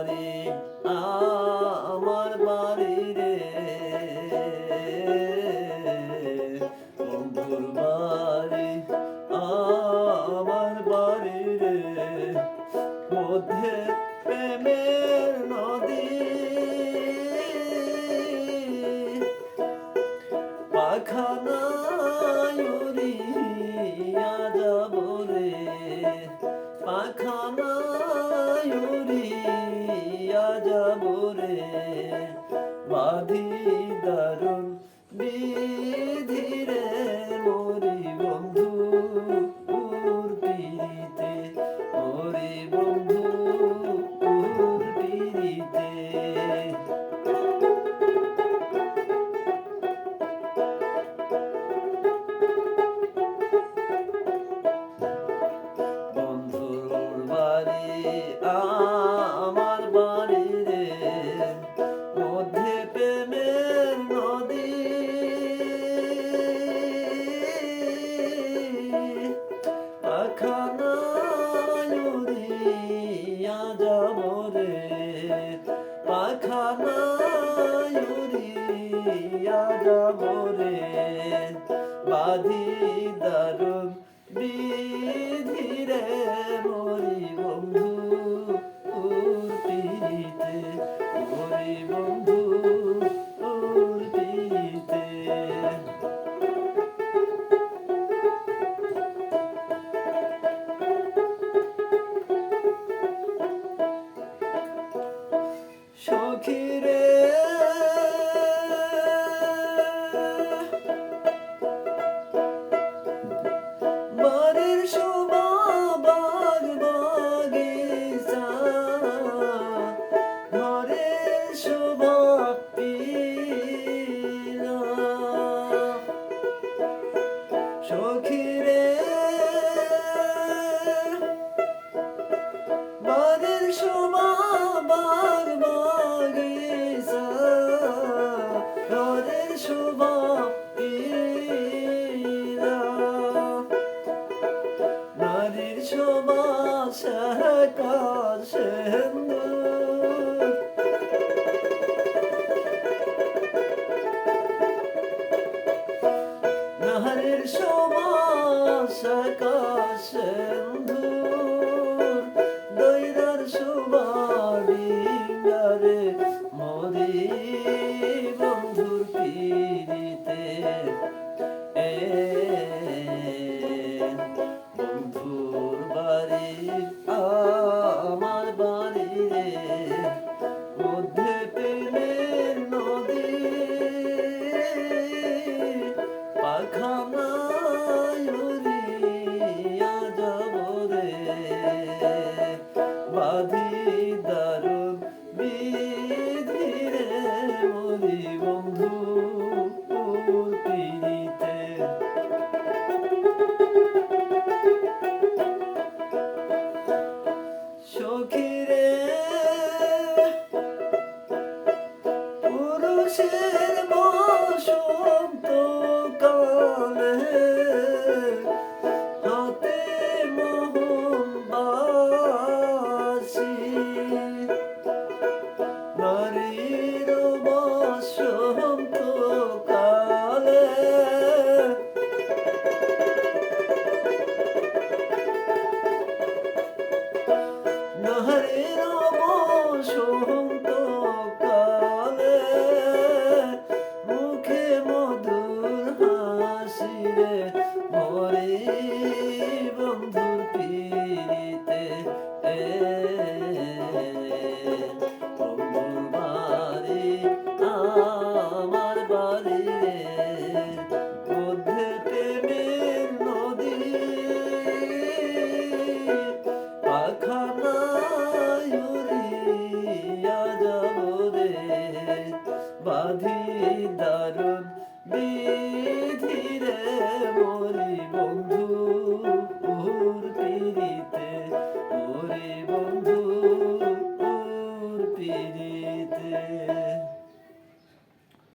বাড়ি আমার বাড়ি রে। যাবরে বাঁধি দারুণ বিধিরে মরি বন্ধু পিড়িতে মরি বন্ধু পিড়িতে বন্ধুর বাড়ি আ Jaga شما بر باگیزا یاد شما اینا نادر شما شهکار شهندور نادر شما شهکار شهندور Dee. বাধি দারুণ বিধিরে মোর